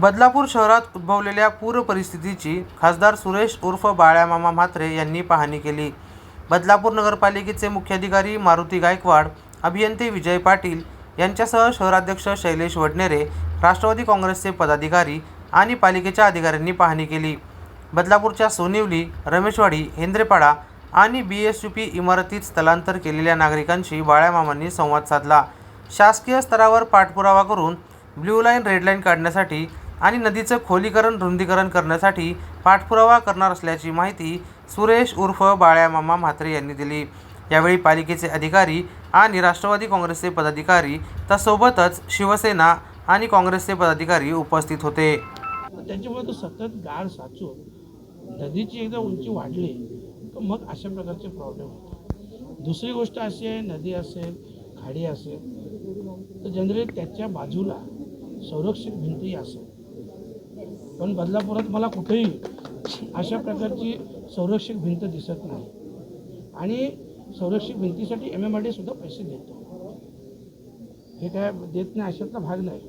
बदलापूर शहरात उद्भवलेल्या पूर परिस्थितीची खासदार सुरेश उर्फ बाळ्यामामा म्हात्रे यांनी पाहणी केली. बदलापूर नगरपालिकेचे मुख्याधिकारी मारुती गायकवाड अभियंते विजय पाटील यांच्यासह शहराध्यक्ष शैलेश वडनेरे राष्ट्रवादी काँग्रेसचे पदाधिकारी आणि पालिकेच्या अधिकाऱ्यांनी पाहणी केली. बदलापूरच्या सोनिवली रमेशवाडी हेंद्रेपाडा आणि बी एस यू पी इमारतीत स्थलांतर केलेल्या नागरिकांशी बाळ्यामामांनी संवाद साधला. शासकीय स्तरावर पाठपुरावा करून ब्ल्यू लाईन रेड लाईन काढण्यासाठी आणि नदीचं खोलीकरण रुंदीकरण करण्यासाठी पाठपुरावा करणार असल्याची माहिती सुरेश उर्फ बाळ्यामामा म्हात्रे यांनी दिली. यावेळी पालिकेचे अधिकारी आणि राष्ट्रवादी काँग्रेसचे पदाधिकारी तसोबतच शिवसेना आणि काँग्रेसचे पदाधिकारी उपस्थित होते. त्याच्यामुळे तो सतत गाळ साचून नदीची एकदा उंची वाढली तर मग अशा प्रकारचे प्रॉब्लेम होतात. दुसरी गोष्ट अशी आहे नदी असेल खाडी असेल तर जनरली त्याच्या बाजूला संरक्षक भिंतही असेल. पण बदलापुरात मला कुठेही अशा प्रकारची संरक्षक भिंत दिसत नाही. आणि संरक्षित भिंतीसाठी एम एम आर सुद्धा पैसे देतो. हे काय देत नाही अशातला भाग नाही.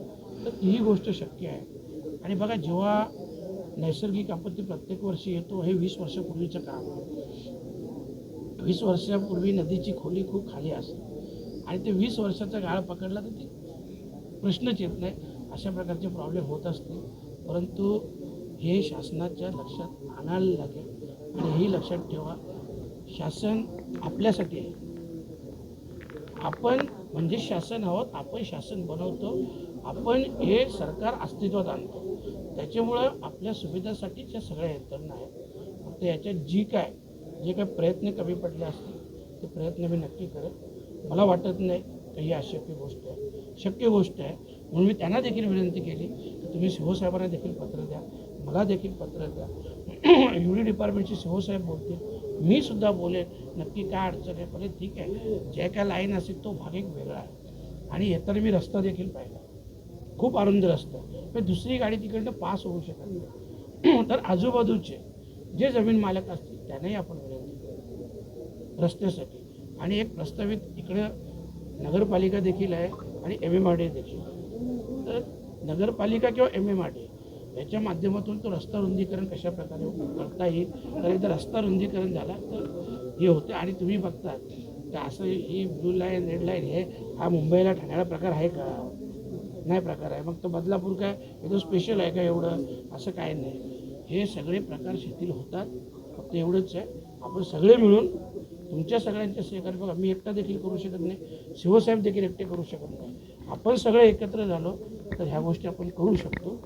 तर तीही गोष्ट शक्य आहे. आणि बघा जेव्हा नैसर्गिक आपत्ती प्रत्येक वर्षी येतो हे वीस वर्षापूर्वीचं काम आहे. वीस वर्षापूर्वी नदीची खोली खूप खाली असते. आणि ते वीस वर्षाचा गाळ पकडला तर ते प्रश्नच येत नाही. अशा प्रकारचे प्रॉब्लेम होत असतील. परंतु हे शासनाच्या लक्षात आणायला लागेल आणि हे लक्षात ठेवा शासन आपल्यासाठी आहे. आपण म्हणजे शासन आहोत आपण शासन बनवतो आपण हे सरकार अस्तित्वात आणतो. त्याच्यामुळं आपल्या सुविधासाठीच या सगळ्या यंत्रणा आहेत फक्त याच्यात जी काय जे काय प्रयत्न कमी पडले असतील ते प्रयत्न मी नक्की करेन. मला वाटत नाही तर ही अशक्य गोष्ट आहे. शक्य गोष्ट आहे. म्हणून मी त्यांना देखील विनंती केली तुम्ही शिवसाहेबांना देखील पत्र द्या मला देखील पत्र द्या. यू डी डिपार्टमेंटचे शिवसाहेब बोलतील मी सुद्धा बोलेन. नक्की काय अडचण आहे पण ठीक आहे. जे काय लाईन असेल तो भाग एक वेगळा आहे. आणि येताना मी रस्ता देखील पाहिला. खूप आरुंद रस्ता आहे. पण दुसरी गाडी तिकडनं पास होऊ शकत नाही. तर आजूबाजूचे जे जमीन मालक असतील त्यांनाही आपण विनंती रस्त्यासाठी. आणि एक प्रस्तावित इकडं नगरपालिका देखील आहे आणि एम एम आर डी देखील तर नगरपालिका किंवा एम एम आर डी याच्या माध्यमातून तो रस्ता रुंदीकरण कशा प्रकारे करता येईल? तर एकदा रस्ता रुंदीकरण झाला तर हे होते आणि तुम्ही बघता तर असं ही ब्लू लाईन रेड लाईन हे हा मुंबईला ठाण्याला प्रकार आहे का? नाही प्रकार आहे. मग तो बदलापूर काय? एकदम स्पेशल आहे का एवढं? असं काय नाही. हे सगळे प्रकार शिथिल होतात. फक्त एवढंच आहे. आपण सगळे मिळून तुमच्या सगळ्यांच्या सहकार्य बघा मी एकटा देखील करू शकत नाही. शिवसाहेब देखील एकटे करू शकत नाही. आपण सगळे एकत्र झालो तर ह्या गोष्टी आपण करू शकतो.